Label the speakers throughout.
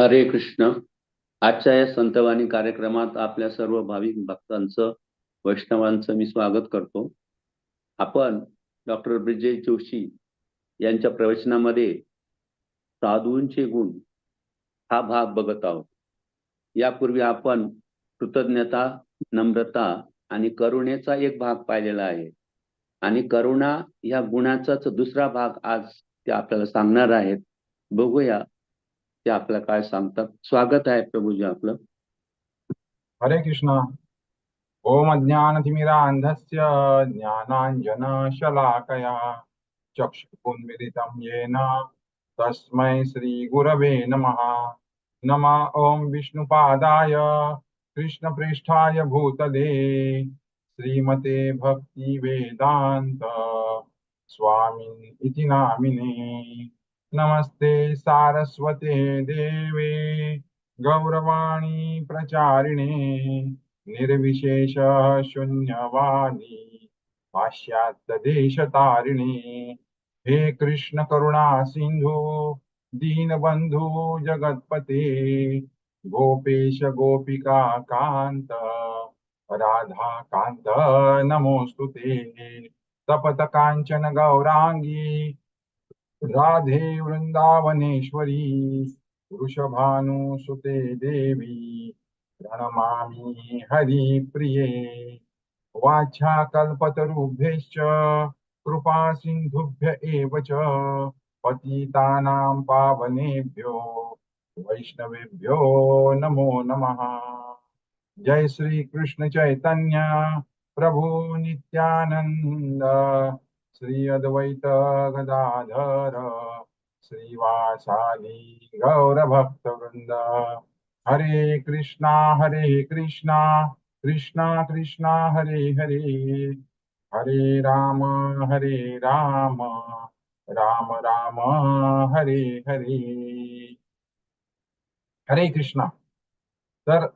Speaker 1: हरे कृष्ण. आजच्या या संतवाणी कार्यक्रमात आपल्या सर्व भाविक भक्तांचं वैष्णवांचं मी स्वागत करतो. आपण डॉक्टर ब्रिजेश जोशी यांच्या प्रवचनामध्ये साधूंचे गुण हा भाग बघत आहोत. यापूर्वी आपण कृतज्ञता नम्रता आणि करुणेचा एक भाग पाहिलेला आहे. आणि करुणा या गुणाचाच दुसरा भाग आज ते आपल्याला सांगणार आहेत. बघूया ते आपल्याला काय सांगतात? स्वागत आहे प्रभूजी आपलं.
Speaker 2: हरे कृष्ण. ओम अज्ञानतिमिरान्धस्य ज्ञानाञ्जन शलाकया चक्षुरुन्मिलितं येन तस्मै श्रीगुरवे नमः। नमः ॐ विष्णुपादाय कृष्णप्रेष्ठाय भूतले श्रीमते भक्तिवेदान्त स्वामिन् इति नामिने। नमस्ते सारस्वते देवे गौरवाणी प्रचारिणे निर्विशेष शून्यवाणी पाश्चात्य देशतारिणे। हे कृष्ण करुणा सिंधू दीनबंधू जगतपते गोपेश गोपिका कांत राधा कांत नमोस्तुते तपत कांचन गौरांगी राधे वृंदावनेश्वरी वृषभानुसुते देवी प्रणमामि हरिप्रिये। वाचा कल्पतरुभ्यश्च कृपा सिन्धुभ्य एव च पतितानां पावनेभ्यो वैष्णवेभ्यो नमो नमः। जय श्री कृष्ण चैतन्य प्रभु नित्यानन्द। श्री अद्वैत गदाधर श्रीवासादी गौरभक्तवृंद हरे कृष्णा हरे कृष्णा कृष्णा कृष्णा हरे हरे। हरे राम हरे राम राम राम हरे हरे। हरे कृष्णा। तर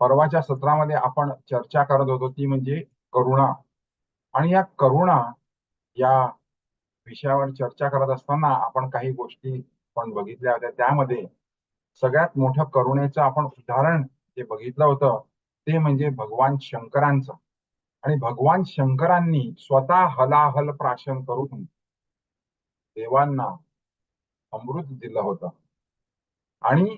Speaker 2: परवाच्या सत्रामध्ये आपण चर्चा करत होतो ती म्हणजे करुणा. आणि या करुणा या विषयावर चर्चा करत असताना आपण काही गोष्टी पण बघितल्या होत्या. त्यामध्ये सगळ्यात मोठं करुणेचं आपण उदाहरण जे बघितलं होतं ते म्हणजे भगवान शंकरांचं. आणि भगवान शंकरांनी स्वतः हलाहल प्राशन करून देवांना अमृत दिलं होतं. आणि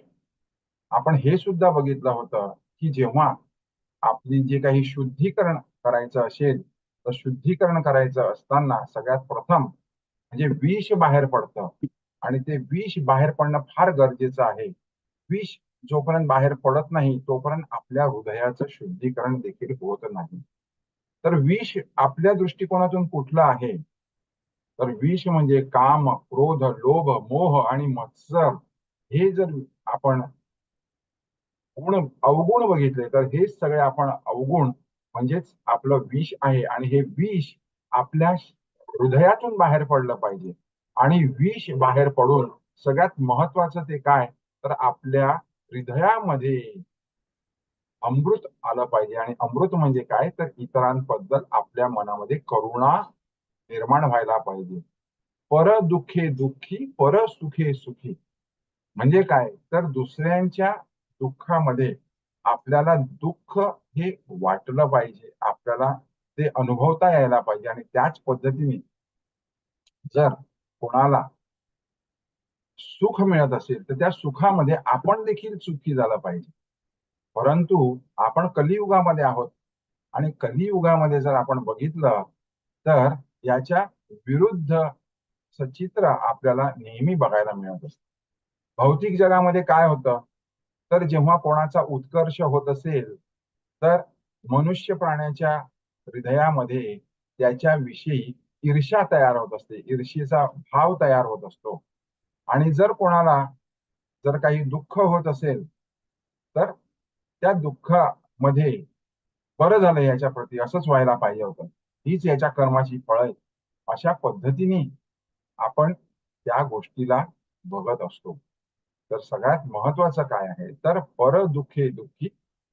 Speaker 2: आपण हे सुद्धा बघितलं होतं की जेव्हा आपली जे काही शुद्धीकरण करायचं असेल तर शुद्धीकरण करायचं असताना सगळ्यात प्रथम म्हणजे विष बाहेर पडतं. आणि ते विष बाहेर पडणं फार गरजेचं आहे. विष जोपर्यंत बाहेर पडत नाही तोपर्यंत आपल्या हृदयाचं शुद्धीकरण देखील होत नाही. तर विष आपल्या दृष्टिकोनातून कुठलं आहे? तर विष म्हणजे काम क्रोध लोभ मोह आणि मत्सर. हे जर आपण गुण अवगुण बघितले तर हे सगळे आपण अवगुण म्हणजेच आपलं विष आहे आणि हे विष आपल्या हृदयातून बाहेर पडलं पाहिजे. आणि विष बाहेर पडून सगळ्यात महत्वाचं ते काय? तर आपल्या हृदयामध्ये अमृत आलं पाहिजे. आणि अमृत म्हणजे काय? तर इतरांबद्दल आपल्या मनामध्ये करुणा निर्माण व्हायला पाहिजे. पर दुःखे दुःखी पर सुखे सुखी. म्हणजे काय? तर दुसऱ्यांच्या दुःखामध्ये आपल्याला दुःख हे वाटलं पाहिजे. आपल्याला ते अनुभवता यायला पाहिजे. आणि त्याच पद्धतीने जर कोणाला सुख मिळत असेल तर त्या सुखामध्ये आपण देखील सुखी झालं पाहिजे. परंतु आपण कलियुगामध्ये आहोत आणि कलियुगामध्ये जर आपण बघितलं तर याच्या विरुद्ध सचित्र आपल्याला नेहमी बघायला मिळत असत. भौतिक जगामध्ये काय होतं? तर जेव्हा कोणाचा उत्कर्ष होत असेल तर मनुष्य प्राण्याच्या हृदयामध्ये त्याच्याविषयी ईर्ष्या तयार होत असते. ईर्षेचा भाव तयार होत असतो. आणि जर कोणाला जर काही दुःख होत असेल तर त्या दुःखामध्ये बरं झालं याच्या प्रती असंच व्हायला पाहिजे होतं. हीच याच्या कर्माची फळ आहे अशा पद्धतीने आपण त्या गोष्टीला बघत असतो. तर सगळ्यात महत्वाचं काय आहे? तर पर दुःखे दुःखी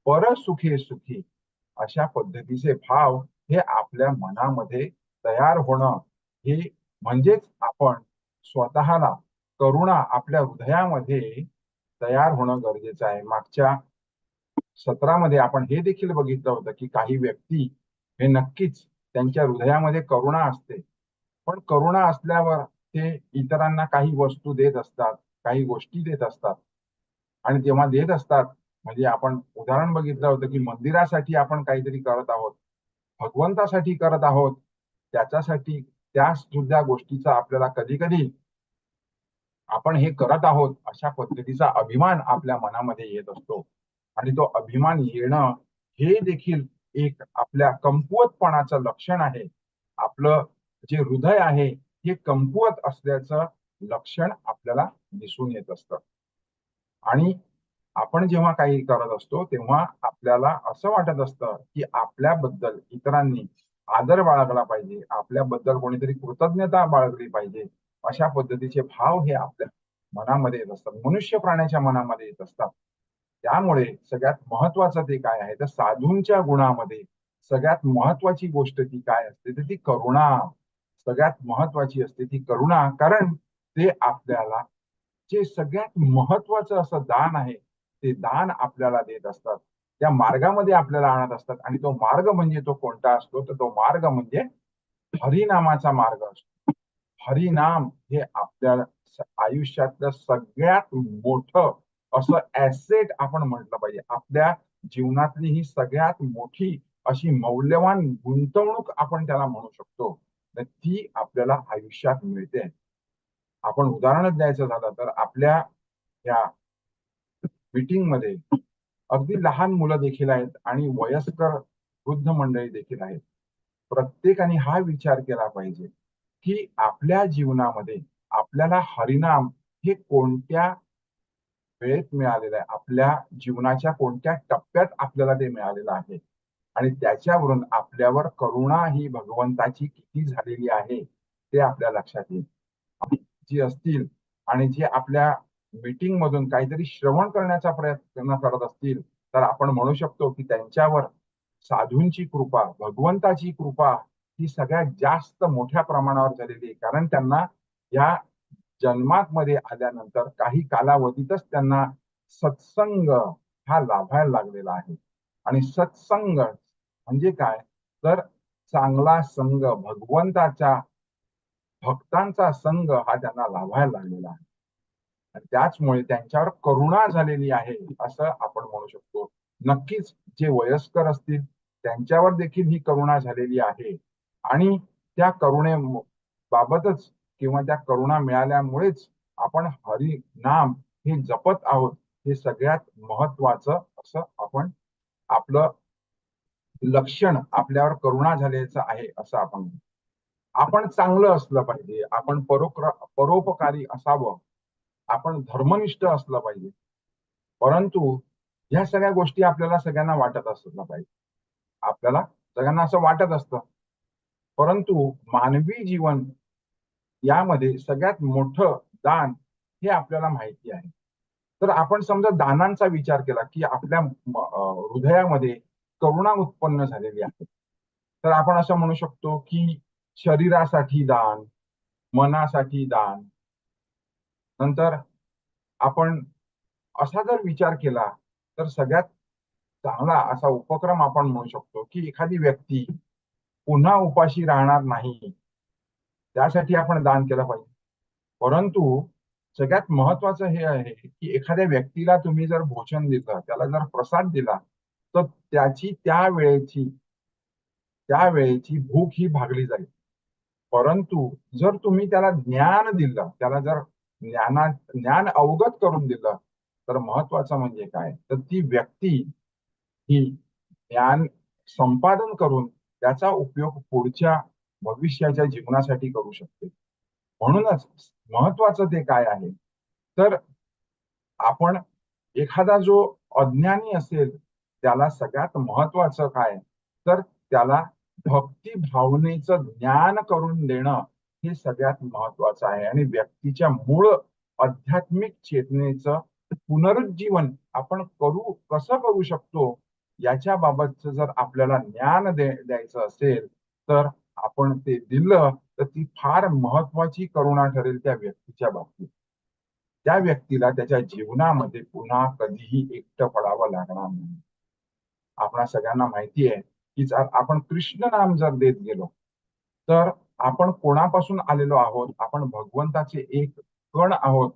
Speaker 2: पर सुखे सुखी अशा पद्धतीचे भाव हे आपल्या मनामध्ये तयार होणं हे म्हणजेच आपण स्वतःला करुणा आपल्या हृदयामध्ये तयार होणं गरजेचं आहे. मागच्या सत्रामध्ये आपण हे देखील बघितलं होतं की काही व्यक्ती हे नक्कीच त्यांच्या हृदयामध्ये करुणा असते. पण करुणा असल्यावर ते इतरांना काही वस्तू देत असतात. काही गोष्टी देत असतात. आणि जेव्हा देत असतात म्हणजे आपण उदाहरण बघितलं होतं की मंदिरासाठी आपण काहीतरी करत आहोत भगवंतासाठी करत आहोत त्याच्यासाठी त्या सुद्धा गोष्टीचा आपल्याला कधी कधी आपण हे करत आहोत अशा पद्धतीचा अभिमान आपल्या मनामध्ये येत असतो. आणि तो अभिमान येणं हे देखील एक आपल्या कमकुवतपणाचं लक्षण आहे. आपलं जे हृदय आहे हे कमकुवत असल्याचं लक्षण आपल्याला दिसून येत असतं आणि आपण जेव्हा काही करत असतो तेव्हा आपल्याला असं वाटत असतं की आपल्याबद्दल इतरांनी आदर बाळगला पाहिजे आपल्याबद्दल कोणीतरी कृतज्ञता बाळगली पाहिजे अशा पद्धतीचे भाव हे आपल्या मनामध्ये येत असतात. मनुष्य प्राण्याच्या मनामध्ये येत असतात. त्यामुळे सगळ्यात महत्वाचं ते काय आहे? तर साधूंच्या गुणामध्ये सगळ्यात महत्वाची गोष्ट ती काय असते? तर ती करुणा. सगळ्यात महत्वाची असते ती करुणा. कारण ते आपल्याला जे सगळ्यात महत्वाचं असं दान आहे ते दान आपल्याला देत असतात. त्या मार्गामध्ये आपल्याला आणत असतात. आणि तो मार्ग म्हणजे तो कोणता असतो? तर तो मार्ग म्हणजे हरिनामाचा मार्ग असतो. हरिनाम हे आपल्या आयुष्यातलं सगळ्यात मोठं असं ऍसेट आपण म्हटलं पाहिजे. आपल्या जीवनातली ही सगळ्यात मोठी अशी मौल्यवान गुंतवणूक आपण त्याला म्हणू शकतो. तर ती आपल्याला आयुष्यात मिळते. आपण उदाहरणच द्यायचं झालं तर आपल्या या मीटिंगमध्ये अगदी लहान मुलं देखील आहेत आणि वयस्कर वृद्ध मंडळी देखील आहेत. प्रत्येकाने हा विचार केला पाहिजे की आपल्या जीवनामध्ये आपल्याला हरिनाम हे कोणत्या वेळेत मिळालेलं आहे? आपल्या जीवनाच्या कोणत्या टप्प्यात आपल्याला ते मिळालेलं आहे? आणि त्याच्यावरून आपल्यावर करुणा ही भगवंताची किती झालेली आहे ते आपल्या लक्षात येईल. जी असतील आणि जी आपल्या मीटिंग मधून काहीतरी श्रवण करण्याचा प्रयत्न करत असतील तर आपण म्हणू शकतो की त्यांच्यावर साधूंची कृपा भगवंताची कृपा ही सगळ्यात जास्त मोठ्या प्रमाणावर झालेली आहे. कारण त्यांना या जन्मात मध्ये आल्यानंतर काही कालावधीतच त्यांना सत्संग हा लाभायला लागलेला आहे. आणि सत्संग म्हणजे काय? तर चांगला संघ भगवंताच्या भक्तांचा संघ हा त्यांना लाभायला लागलेला आहे. आणि त्याचमुळे त्यांच्यावर करुणा झालेली आहे असं आपण म्हणू शकतो. नक्कीच जे वयस्कर असतील त्यांच्यावर देखील ही करुणा झालेली आहे. आणि त्या करुणे बाबतच किंवा त्या करुणा मिळाल्यामुळेच आपण हरी नाम हे जपत आहोत हे सगळ्यात महत्वाचं असं आपण आपलं लक्षण आपल्यावर करुणा झाल्याचं आहे असं आपण आपण चांगलं असलं पाहिजे. आपण परोक्र परोपकारी असावं. आपण धर्मनिष्ठ असलं पाहिजे. परंतु ह्या सगळ्या गोष्टी आपल्याला सगळ्यांना वाटत असलं पाहिजे. आपल्याला सगळ्यांना असं वाटत असतं. परंतु मानवी जीवन यामध्ये सगळ्यात मोठं दान हे आपल्याला माहिती आहे. तर आपण समजा दानांचा विचार केला की आपल्या हृदयामध्ये करुणा उत्पन्न झालेली आहे. तर आपण असं म्हणू शकतो की शरीरासाठी दान मनासाठी दान. नंतर आपण असा जर विचार केला तर सगळ्यात चांगला असा उपक्रम आपण म्हणू शकतो की एखादी व्यक्ती पुन्हा उपाशी राहणार नाही त्यासाठी आपण दान केलं पाहिजे. परंतु सगळ्यात महत्वाचं हे आहे की एखाद्या व्यक्तीला तुम्ही जर भोजन दिलं त्याला जर प्रसाद दिला तर त्याची त्या वेळेची त्या वेळेची भूक ही भागली जाईल. परंतु जर तुम्ही त्याला ज्ञान दिलं त्याला जर ज्ञाना ज्ञान अवगत करून दिलं तर महत्वाचं म्हणजे काय? तर ती व्यक्ती ही ज्ञान संपादन करून त्याचा उपयोग पुढच्या भविष्याच्या जीवनासाठी करू शकते. म्हणूनच महत्वाचं ते काय आहे? तर आपण एखादा जो अज्ञानी असेल त्याला सगळ्यात महत्वाचं काय? तर त्याला भक्ती भावनेचं ज्ञान करून देणं हे सगळ्यात महत्वाचं आहे. आणि व्यक्तीच्या मूळ आध्यात्मिक चेतनेचं पुनरुज्जीवन आपण करू कसं करू शकतो याच्या बाबतचं जर आपल्याला ज्ञान द्यायचं असेल तर आपण ते दिलं तर ती फार महत्वाची करुणा ठरेल त्या व्यक्तीच्या बाबतीत. त्या व्यक्तीला त्याच्या जीवनामध्ये पुन्हा कधीही एकटं पडावं लागणार नाही. आपणा सगळ्यांना माहिती आहे की जर आपण कृष्ण नाम जर देत गेलो तर आपण कोणापासून आलेलो आहोत? आपण भगवंताचे एक कण आहोत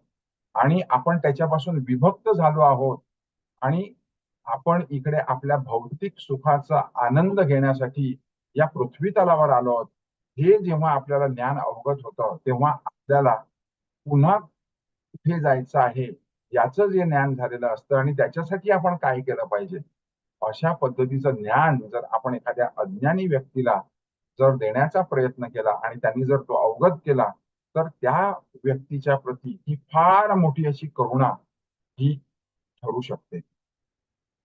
Speaker 2: आणि आपण त्याच्यापासून विभक्त झालो आहोत आणि आपण इकडे आपल्या भौतिक सुखाचा आनंद घेण्यासाठी या पृथ्वी तलावर आलो आहोत. हे जेव्हा आपल्याला ज्ञान अवगत होतं तेव्हा आपल्याला पुन्हा कुठे जायचं आहे? याचं जे ज्ञान झालेलं असतं आणि त्याच्यासाठी आपण काय केलं पाहिजे? अशा पद्धतीचं ज्ञान जर आपण एखाद्या अज्ञानी व्यक्तीला जर देण्याचा प्रयत्न केला आणि त्यांनी जर तो अवगत केला तर त्या व्यक्तीच्या प्रती ही फार मोठी अशी करुणा ही ठरू शकते.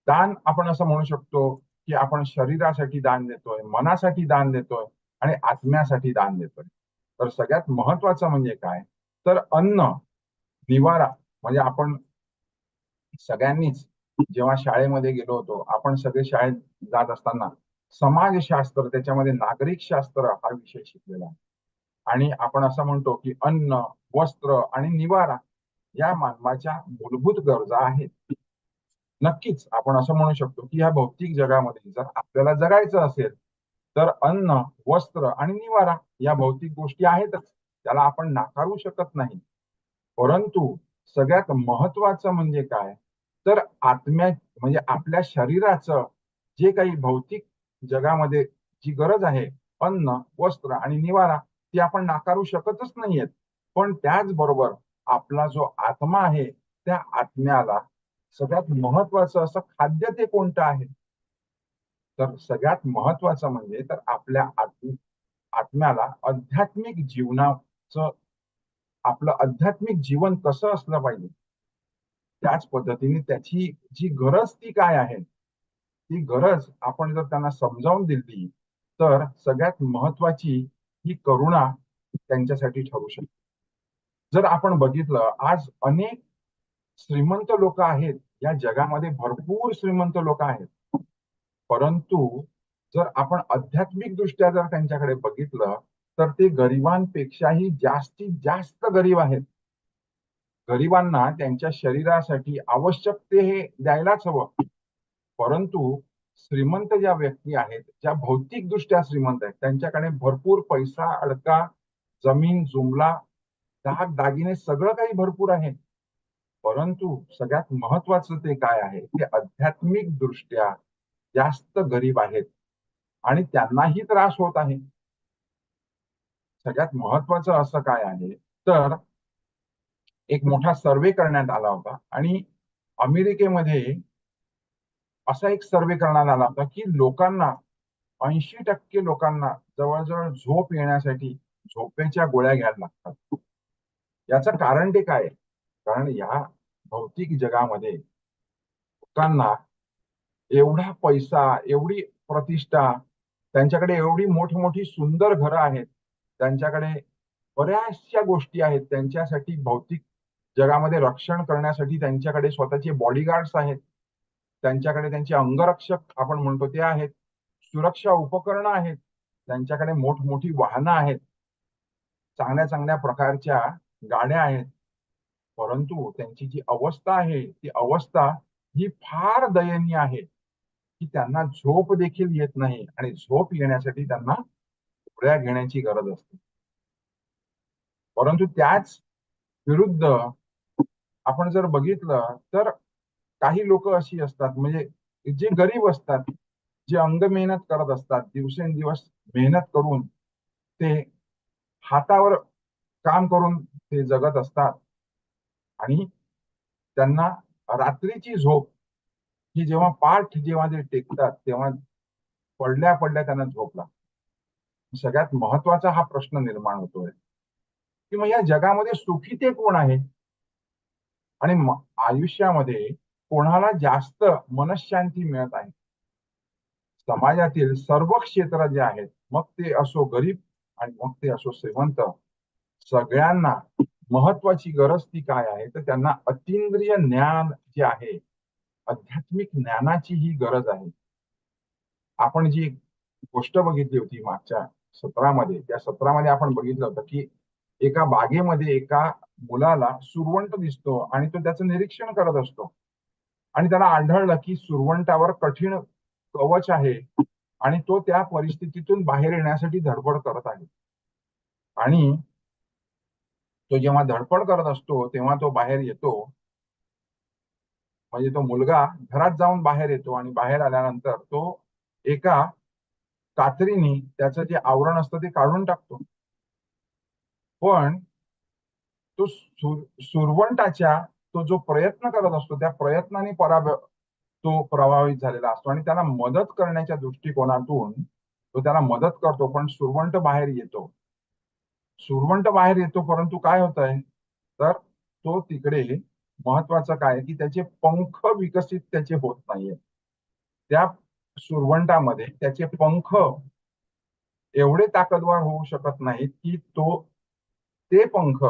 Speaker 2: दान आपण असं म्हणू शकतो की आपण शरीरासाठी दान देतोय मनासाठी दान देतोय आणि आत्म्यासाठी दान देतोय. तर सगळ्यात महत्वाचं म्हणजे काय? तर अन्न निवारा म्हणजे आपण सगळ्यांनीच जेव्हा शाळेमध्ये गेलो होतो आपण सगळे शाळेत जात असताना समाजशास्त्र त्याच्यामध्ये नागरिक शास्त्र हा विषय शिकलेला आहे. आणि आपण असं म्हणतो की अन्न वस्त्र आणि निवारा या मानवाच्या मूलभूत गरजा आहेत. नक्कीच आपण असं म्हणू शकतो की या भौतिक जगामध्ये जर आपल्याला जगायचं असेल तर अन्न वस्त्र आणि निवारा या भौतिक गोष्टी आहेतच. त्याला आपण नाकारू शकत नाही. परंतु सगळ्यात महत्वाचं म्हणजे काय? तर आत्म्या म्हणजे आपल्या शरीराचं जे काही भौतिक जगामध्ये जी गरज आहे अन्न वस्त्र आणि निवारा ती आपण नाकारू शकतच नाहीयेत. पण त्याचबरोबर आपला जो आत्मा आहे त्या आत्म्याला सगळ्यात महत्वाचं असं खाद्य ते कोणतं आहे? तर सगळ्यात महत्वाचं म्हणजे तर आपल्या आत्म आत्म्याला आध्यात्मिक जीवनाचं आपलं आध्यात्मिक जीवन कसं असलं पाहिजे? त्याच पद्धतीने त्याची जी गरज ती काय आहे? ती गरज आपण जर त्यांना समजावून दिली तर सगळ्यात महत्वाची ही करुणा त्यांच्यासाठी ठरू शकते. जर आपण बघितलं आज अनेक श्रीमंत लोक आहेत या जगामध्ये भरपूर श्रीमंत लोक आहेत. परंतु जर आपण आध्यात्मिक दृष्ट्या जर त्यांच्याकडे बघितलं तर ते गरिबांपेक्षाही जास्तीत जास्त गरीब आहेत. गरिबांना त्यांच्या शरीरासाठी आवश्यक ते हे द्यायलाच हवं. परंतु श्रीमंत ज्या व्यक्ती आहेत ज्या भौतिक दृष्ट्या श्रीमंत आहेत त्यांच्याकडे भरपूर पैसा अडका जमीन जुमला दाग दागिने सगळं काही भरपूर आहे. परंतु सगळ्यात महत्वाचं ते काय आहे? ते आध्यात्मिक दृष्ट्या जास्त गरीब आहेत. आणि त्यांनाही त्रास होत आहे. सगळ्यात महत्वाचं असं काय आहे? तर एक मोठा सर्वे करण्यात आला होता. आणि अमेरिकेमध्ये असा एक सर्वे करण्यात आला होता की लोकांना ऐंशी टक्के लोकांना जवळजवळ झोप येण्यासाठी झोपेच्या गोळ्या घ्यायला लागतात. याचं कारण ते काय? कारण या भौतिक जगामध्ये लोकांना एवढा पैसा एवढी प्रतिष्ठा त्यांच्याकडे एवढी मोठमोठी सुंदर घरं आहेत त्यांच्याकडे बऱ्याचशा गोष्टी आहेत त्यांच्यासाठी भौतिक जगामध्ये रक्षण करण्यासाठी त्यांच्याकडे स्वतःचे बॉडीगार्ड्स आहेत. त्यांच्याकडे त्यांचे अंगरक्षक आपण म्हणतो ते आहेत. सुरक्षा उपकरणं आहेत. त्यांच्याकडे मोठमोठी वाहनं आहेत. चांगल्या चांगल्या प्रकारच्या गाड्या आहेत. परंतु त्यांची जी अवस्था आहे ती अवस्था ही फार दयनीय आहे. की त्यांना झोप देखील येत नाही आणि झोप येण्यासाठी त्यांना गोळ्या घेण्याची गरज असते. परंतु त्याच विरुद्ध आपण जर बघितलं तर काही लोक अशी असतात म्हणजे जे गरीब असतात जे अंग मेहनत करत असतात दिवसेंदिवस मेहनत करून ते हातावर काम करून ते जगत असतात. आणि त्यांना रात्रीची झोप ही जेव्हा पाठ जेव्हा ते टेकतात तेव्हा पडल्या पडल्या त्यांना झोप लागते. सगळ्यात महत्त्वाचा हा प्रश्न निर्माण होतोय. की मग या जगामध्ये सुखी ते कोण आहे? आणि आयुष्यामध्ये कोणाला जास्त मनशांती मिळत आहे? समाजातील सर्व क्षेत्र जे आहेत मग ते असो गरीब आणि मग ते असो श्रीमंत सगळ्यांना महत्वाची गरज ती काय आहे? तर त्यांना अतिंद्रिय ज्ञान जे आहे आध्यात्मिक ज्ञानाची ही गरज आहे. आपण जी गोष्ट बघितली होती मागच्या सत्रामध्ये त्या सत्रामध्ये आपण बघितलं होतं की एका बागेमध्ये एका मुलाला सुरवंट दिसतो आणि तो त्याचं निरीक्षण करत असतो. आणि त्याला आढळलं की सुरवंटावर कठीण कवच आहे आणि तो त्या परिस्थितीतून बाहेर येण्यासाठी धडपड करत आहे. आणि तो जेव्हा धडपड करत असतो तेव्हा तो बाहेर येतो. म्हणजे तो मुलगा घरात जाऊन बाहेर येतो आणि बाहेर आल्यानंतर तो एका कात्रीने त्याचं जे आवरण असतं ते काढून टाकतो. पण तो सुर सुरवंटाच्या तो जो प्रयत्न करत असतो त्या प्रयत्नाने पराभ तो प्रभावित झालेला असतो आणि त्याला मदत करण्याच्या दृष्टिकोनातून तो त्याला मदत करतो पण सुरवंट बाहेर येतो. सुरवंट बाहेर येतो परंतु काय होत आहे तर तो तिकडे महत्वाचं काय की त्याचे पंख विकसित त्याचे होत नाहीये त्या सुरवंटामध्ये त्याचे पंख एवढे ताकदवार होऊ शकत नाहीत की तो ते पंख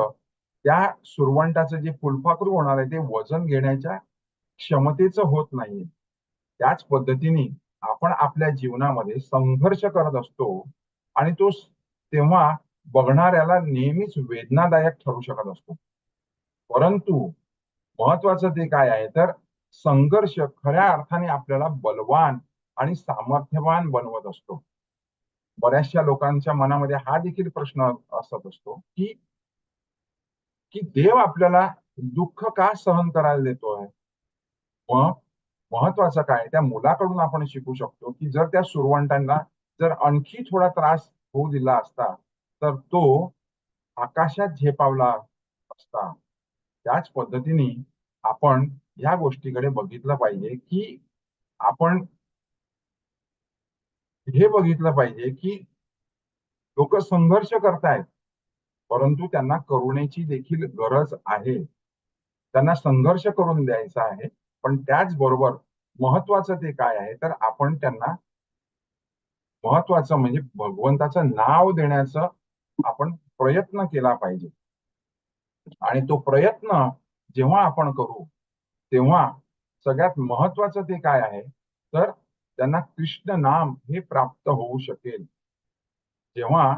Speaker 2: त्या सुरवंटाचं जे फुलपाखरू होणार आहे ते वजन घेण्याच्या क्षमतेचं होत नाहीये. त्याच पद्धतीने आपण आपल्या जीवनामध्ये संघर्ष करत असतो आणि तो तेव्हा बघणाऱ्याला नेहमीच वेदनादायक ठरू शकत असतो. परंतु महत्वाचं ते काय आहे? तर संघर्ष खऱ्या अर्थाने आपल्याला बलवान आणि सामर्थ्यवान बनवत असतो. बऱ्याचशा लोकांच्या मनामध्ये हा देखील प्रश्न असत असतो की की देव आपल्याला दुःख का सहन करायला देतोय मग महत्वाचं काय? त्या मुलाकडून आपण शिकू शकतो की जर त्या सुरवंटांना जर आणखी थोडा त्रास होऊ दिला असता तर तो आकाशात झेपावला असता. त्याच पद्धतीने आपण ह्या गोष्टीकडे बघितलं पाहिजे की आपण हे बघितलं पाहिजे की लोक संघर्ष करतायत. परंतु त्यांना करुणेची देखील गरज आहे. त्यांना संघर्ष करून द्यायचा आहे पण त्याचबरोबर महत्वाचं ते काय आहे? तर आपण त्यांना महत्वाचं म्हणजे भगवंताचं नाव देण्याचं आपण प्रयत्न केला पाहिजे. आणि तो प्रयत्न जेव्हा आपण करू तेव्हा सगळ्यात महत्वाचं ते काय आहे? तर त्यांना कृष्ण नाम हे प्राप्त होऊ शकेल. जेव्हा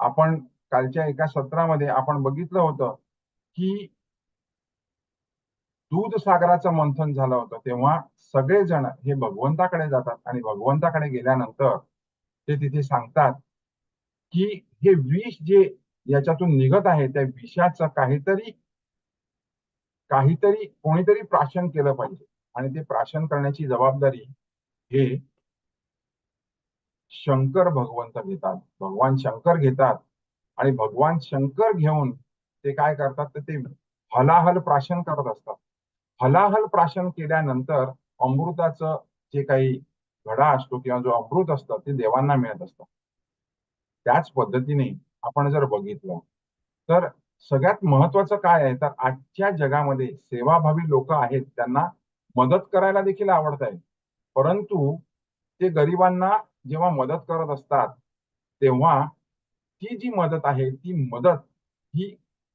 Speaker 2: आपण कालच्या एका सत्रामध्ये आपण बघितलं होतं की दूध सागराचं मंथन झालं होतं. तेव्हा सगळेजण हे भगवंताकडे जातात आणि भगवंताकडे गेल्यानंतर ते तिथे सांगतात की हे विष जे याच्यातून निघत आहे त्या विषाचं काहीतरी काहीतरी कोणीतरी प्राशन केलं पाहिजे. आणि ते प्राशन करण्याची जबाबदारी हे शंकर भगवंत घेतात. भगवान शंकर घेतात. आणि भगवान शंकर घेऊन ते काय करतात तर ते हलाहल प्राशन करत असतात. हलाहल प्राशन केल्यानंतर अमृताचं जे काही घडा असतो किंवा जो अमृत असतात ते देवांना मिळत असतं. त्याच पद्धतीने आपण जर बघितलं तर सगळ्यात महत्वाचं काय आहे? तर आजच्या जगामध्ये सेवाभावी लोक आहेत त्यांना मदत करायला देखील आवडत आहे. परंतु ते गरिबांना जेव्हा मदत करत असतात तेव्हा ती जी मदत आहे ती मदत ही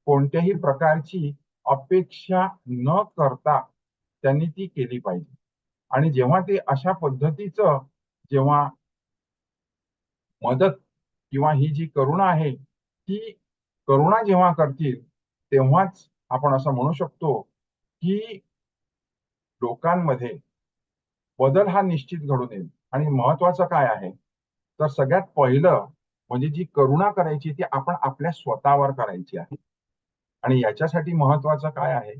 Speaker 2: कोणत्याही प्रकारची अपेक्षा न करता त्यांनी ती केली पाहिजे. आणि जेव्हा ते अशा पद्धतीचं जेव्हा मदत किंवा ही जी करुणा आहे ती करुणा जेव्हा करतील तेव्हाच आपण असं म्हणू शकतो की लोकांमध्ये बदल हा निश्चित घडून येईल. आणि महत्वाचं काय आहे? तर सगळ्यात पहिलं म्हणजे जी करुणा करायची ती आपण आपल्या स्वतःवर करायची आहे. आणि याच्यासाठी महत्वाचं काय आहे?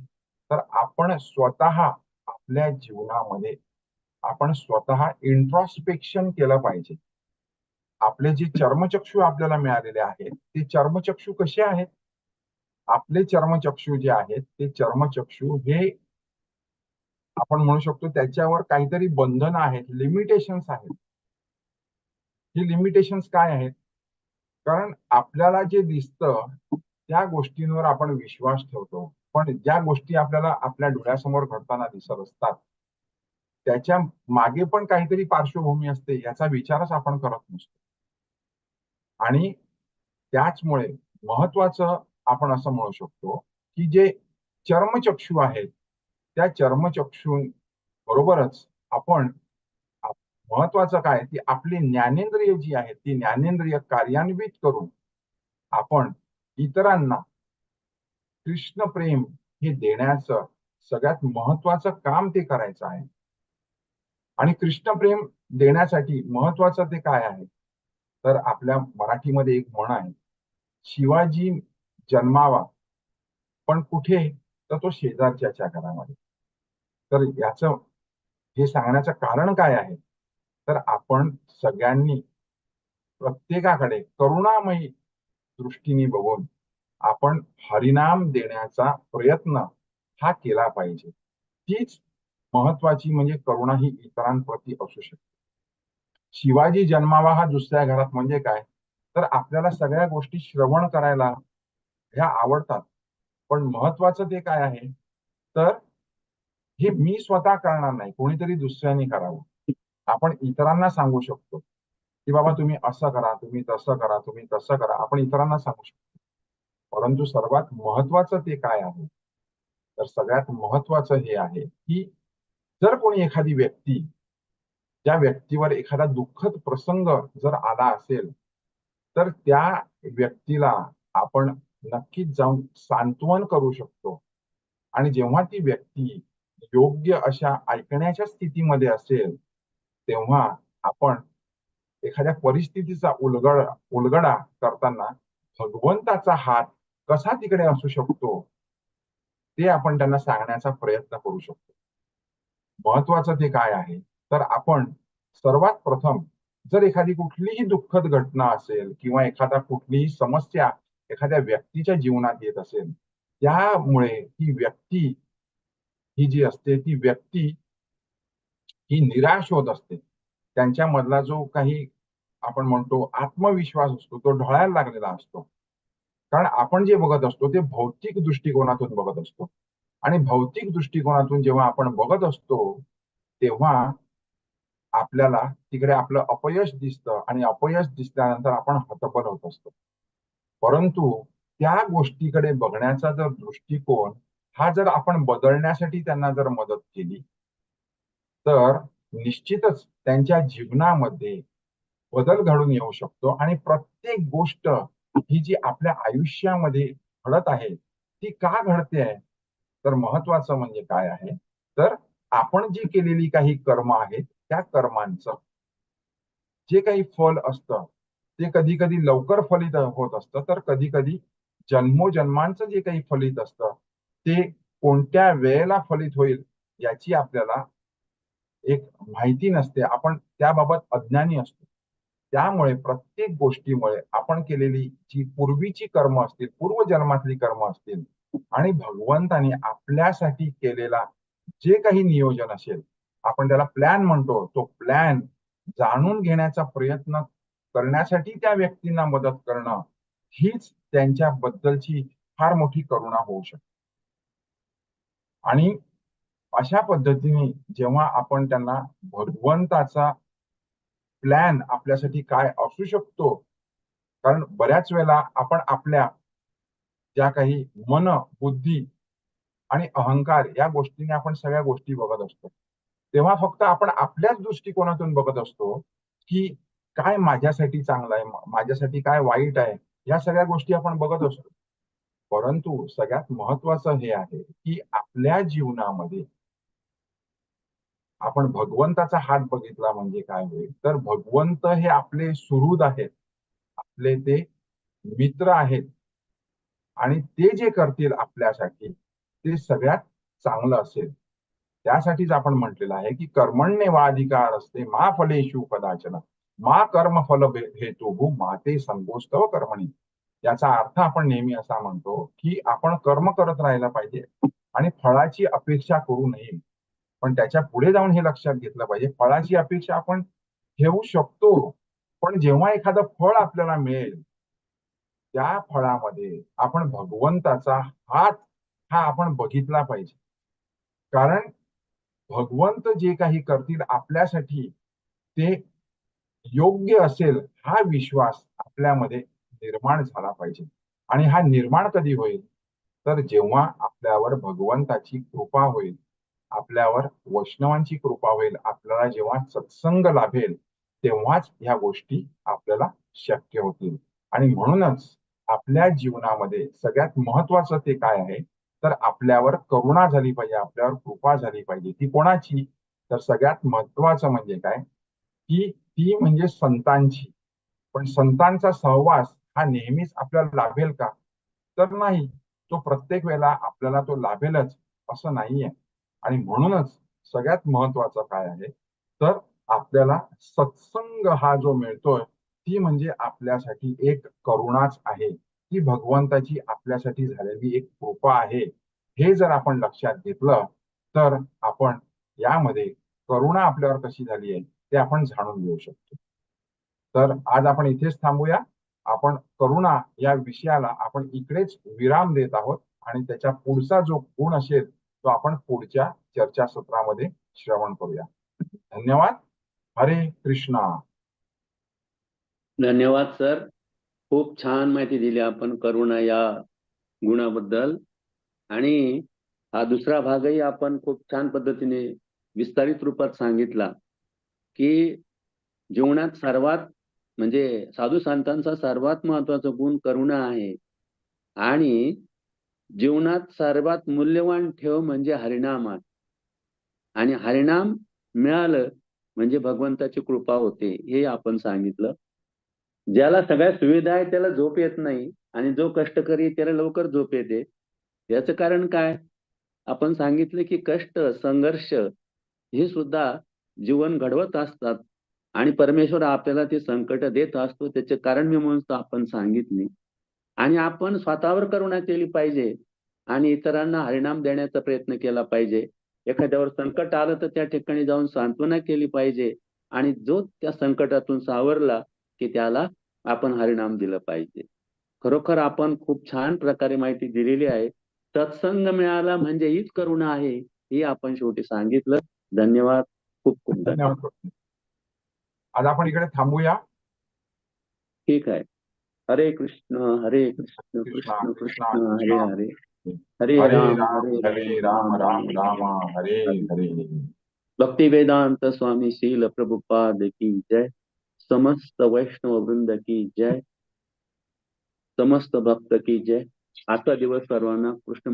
Speaker 2: तर आपण स्वतः आपल्या जीवनामध्ये आपण स्वतः इंट्रॉस्पेक्शन केलं पाहिजे. आपले जे चर्मचक्षू आपल्याला मिळालेले आहेत ते चर्मचक्षू कसे आहेत? आपले चर्मचक्षू जे आहेत ते चर्मचक्षू हे आपण म्हणू शकतो त्याच्यावर काहीतरी बंधन आहेत लिमिटेशन्स आहेत. हे लिमिटेशन्स काय आहेत? कारण आपल्याला जे दिसतं त्या गोष्टींवर आपण विश्वास ठेवतो. पण ज्या गोष्टी आपल्याला आपल्या डोळ्यासमोर घडताना दिसत असतात त्याच्यामागे पण काहीतरी पार्श्वभूमी असते याचा विचारच आपण करत नसतो. आणि त्याचमुळे महत्वाचं आपण असं म्हणू शकतो की जे चर्मचक्षू आहेत त्या चर्मचक्षू बरोबरच आपण महत्वाचं काय? ती आपली ज्ञानेंद्रिय जी आहेत ती ज्ञानेंद्रिय कार्यान्वित करून आपण इतरांना कृष्ण प्रेम हे देण्याचं सगळ्यात महत्वाचं काम ते करायचं आहे. आणि कृष्ण प्रेम देण्यासाठी महत्वाचं ते काय आहे? तर आपल्या मराठीमध्ये एक म्हण आहे शिवाजी जन्मावा पण कुठे? तर तो शेजारच्या घरामध्ये. तर याचं हे सांगण्याचं कारण काय आहे? तर आपण सगळ्यांनी प्रत्येकाकडे करुणामयी दृष्टीने बघून आपण हरिनाम देण्याचा प्रयत्न हा केला पाहिजे. तीच महत्वाची म्हणजे करुणा ही इतरांप्रती असू शकते. शिवाजी जन्मावा हा दुसऱ्या घरात म्हणजे काय? तर आपल्याला सगळ्या गोष्टी श्रवण करायला ह्या आवडतात. पण महत्वाचं ते काय आहे? तर हे मी स्वतः करणार नाही. कोणीतरी दुसऱ्याने करावं. आपण इतरांना सांगू शकतो की बाबा तुम्ही असं करा तुम्ही तसं करा तुम्ही तसं करा आपण इतरांना सांगू शकतो. परंतु सर्वात महत्वाचं ते काय आहे? तर सगळ्यात महत्वाचं हे आहे की जर कोणी एखादी व्यक्ती ज्या व्यक्तीवर एखादा दुःखद प्रसंग जर आला असेल तर त्या व्यक्तीला आपण नक्कीच जाऊन सांत्वन करू शकतो. आणि जेव्हा ती व्यक्ती योग्य अशा ऐकण्याच्या स्थितीमध्ये असेल तेव्हा आपण एखाद्या परिस्थितीचा उलगड उलगडा करताना भगवंताचा हात कसा तिकडे असू शकतो ते आपण त्यांना सांगण्याचा प्रयत्न करू शकतो. महत्वाचं ते काय आहे? तर आपण सर्वात प्रथम जर एखादी कुठलीही दुःखद घटना असेल किंवा एखादा कुठलीही समस्या एखाद्या व्यक्तीच्या जीवनात येत असेल त्यामुळे ती व्यक्ती ही जी असते ती व्यक्ती ही निराश होत असते. त्यांच्या मधला जो काही आपण म्हणतो आत्मविश्वास असतो तो ढळायला लागलेला असतो. कारण आपण जे बघत असतो ते भौतिक दृष्टिकोनातून बघत असतो. आणि भौतिक दृष्टिकोनातून जेव्हा आपण बघत असतो तेव्हा आपल्याला तिकडे आपलं अपयश दिसतं आणि अपयश दिसल्यानंतर आपण हतबल होत असतो. परंतु त्या गोष्टीकडे बघण्याचा जर दृष्टिकोन हा जर आपण बदलण्यासाठी त्यांना जर मदत केली तर निश्चितच त्यांच्या जीवनामध्ये बदल घडून येऊ शकतो. आणि प्रत्येक गोष्ट ही जी आपल्या आयुष्यामध्ये घडत आहे ती का घडते आहे? तर महत्वाचं म्हणजे काय आहे? तर आपण जी केलेली काही कर्म आहेत त्या कर्मांचं जे काही फल असतं ते कधी कधी लवकर फलित होत असतं. तर कधी कधी जन्मोजन्मांचं जे काही फलित असतं ते कोणत्या वेळेला फलित होईल याची आपल्याला एक माहिती नसते आपण त्याबाबत अज्ञानी असतो. त्यामुळे प्रत्येक गोष्टीमुळे आपण केलेली जी पूर्वीची कर्म असतील पूर्वजन्मातली कर्म असतील आणि भगवंताने आपल्यासाठी केलेला जे काही नियोजन असेल आपण त्याला प्लॅन म्हणतो. तो प्लॅन जाणून घेण्याचा प्रयत्न करण्यासाठी त्या व्यक्तींना मदत करणं हीच त्यांच्याबद्दलची फार मोठी करुणा होऊ शकते. आणि अशा पद्धतीने जेव्हा आपण त्यांना भगवंताचा प्लॅन आपल्यासाठी काय असू शकतो कारण बऱ्याच वेळेला आपण आपल्या ज्या काही मन बुद्धी आणि अहंकार या गोष्टीने आपण सगळ्या गोष्टी बघत असतो. तेव्हा फक्त आपण आपल्याच दृष्टिकोनातून बघत असतो की काय माझ्यासाठी चांगलं आहे माझ्यासाठी काय वाईट आहे या सगळ्या गोष्टी आपण बघत असतो. परंतु सगळ्यात महत्वाचं हे आहे की आपल्या जीवनामध्ये आपण भगवंताचा हात बघितला म्हणजे काय होईल? तर भगवंत हे आपले सुहृद आहेत. आपले ते मित्र आहेत. आणि ते जे करतील आपल्यासाठी ते सगळ्यात चांगलं असेल. त्यासाठीच आपण म्हटलेलं आहे की कर्मण्य वा अधिकार असते मा फलेशु कदाचन. मा कर्म फल हेतू माते संगोस्तव कर्मणी. याचा अर्थ आपण नेहमी असा म्हणतो की आपण कर्म करत राहायला पाहिजे आणि फळाची अपेक्षा करू नये. पण त्याच्या पुढे जाऊन हे लक्षात घेतलं पाहिजे. फळाची अपेक्षा आपण ठेवू शकतो पण जेव्हा एखादं फळ आपल्याला मिळेल त्या फळामध्ये आपण भगवंताचा हात हा आपण बघितला पाहिजे. कारण भगवंत जे काही करतील आपल्यासाठी ते योग्य असेल हा विश्वास आपल्यामध्ये निर्माण झाला पाहिजे. आणि हा निर्माण कधी होईल? तर जेव्हा आपल्यावर भगवंताची कृपा होईल आपल्यावर वैष्णवांची कृपा होईल आपल्याला जेव्हा सत्संग लाभेल तेव्हाच ह्या गोष्टी आपल्याला शक्य होतील. आणि म्हणूनच आपल्या जीवनामध्ये सगळ्यात महत्वाचं ते काय आहे? तर आपल्यावर करुणा झाली पाहिजे आपल्यावर कृपा झाली पाहिजे. ती कोणाची? तर सगळ्यात महत्वाचं म्हणजे काय? की ती म्हणजे संतांची. पण संतांचा सहवास हा नेहमीच आपल्याला लाभेल का? तर नाही. तो प्रत्येक वेळेला आपल्याला तो लाभेलच असं नाहीये. आणि म्हणूनच सगळ्यात महत्वाचं काय आहे? तर आपल्याला सत्संग हा जो मिळतोय ती म्हणजे आपल्यासाठी एक करुणाच आहे. ती भगवंताची आपल्यासाठी झालेली एक कृपा आहे. हे जर आपण लक्षात घेतलं तर आपण यामध्ये करुणा आपल्यावर कशी झाली आहे ते आपण जाणून घेऊ शकतो. तर आज आपण इथेच थांबूया. आपण करुणा या विषयाला आपण इकडेच विराम देत आहोत आणि त्याच्या पुढचा जो गुण असेल तो आपण पुढच्या चर्चासत्रामध्ये श्रवण करूया. धन्यवाद. हरे कृष्णा.
Speaker 1: धन्यवाद सर. खूप छान माहिती दिली आपण करुणा या गुणाबद्दल. आणि हा दुसरा भागही आपण खूप छान पद्धतीने विस्तारित रूपात सांगितला की जीवनात सर्वात म्हणजे साधू संतांचा सर्वात महत्त्वाचा गुण करुणा आहे. आणि जीवनात सर्वात मूल्यवान ठेव म्हणजे हरिनाम आहे. आणि हरिनाम मिळालं म्हणजे भगवंताची कृपा होते हे आपण सांगितलं. ज्याला सगळ्या सुविधा आहे त्याला झोप येत नाही आणि जो कष्ट करी त्याला लवकर झोप येते. याचं कारण काय? आपण सांगितलं की कष्ट संघर्ष हे सुद्धा जीवन घडवत असतात आणि परमेश्वर आपल्याला ते संकट देत असतो. त्याचे कारण मी म्हणतो आपण सांगितले. आणि आपण स्वतःवर करुणा केली पाहिजे आणि इतरांना हरिनाम देण्याचा प्रयत्न केला पाहिजे. एखाद्यावर संकट आलं तर त्या ठिकाणी जाऊन सांत्वना केली पाहिजे आणि जो त्या संकटातून सावरला की त्याला आपण हरिनाम दिलं पाहिजे. खरोखर आपण खूप छान प्रकारे माहिती दिलेली आहे. सत्संग मिळाला म्हणजे हीच करुणा आहे ही आपण शेवटी सांगितलं. धन्यवाद. खूप खूप धन्यवाद.
Speaker 2: धन्यवाद. आज आपण इकडे थांबूया.
Speaker 1: ठीक आहे. हरे कृष्ण हरे कृष्ण
Speaker 2: कृष्णा, कृष्ण
Speaker 1: हरे. हरे।
Speaker 2: हरे
Speaker 1: राम
Speaker 2: राम हरे राम राम राम हरे हरे।
Speaker 1: भक्ति वेदांत स्वामी शील प्रभुपाद की जय। समस्त वैष्णव वृंद की जय। समस्त भक्त की जय। आजचा दिवस सर्वांना कृष्ण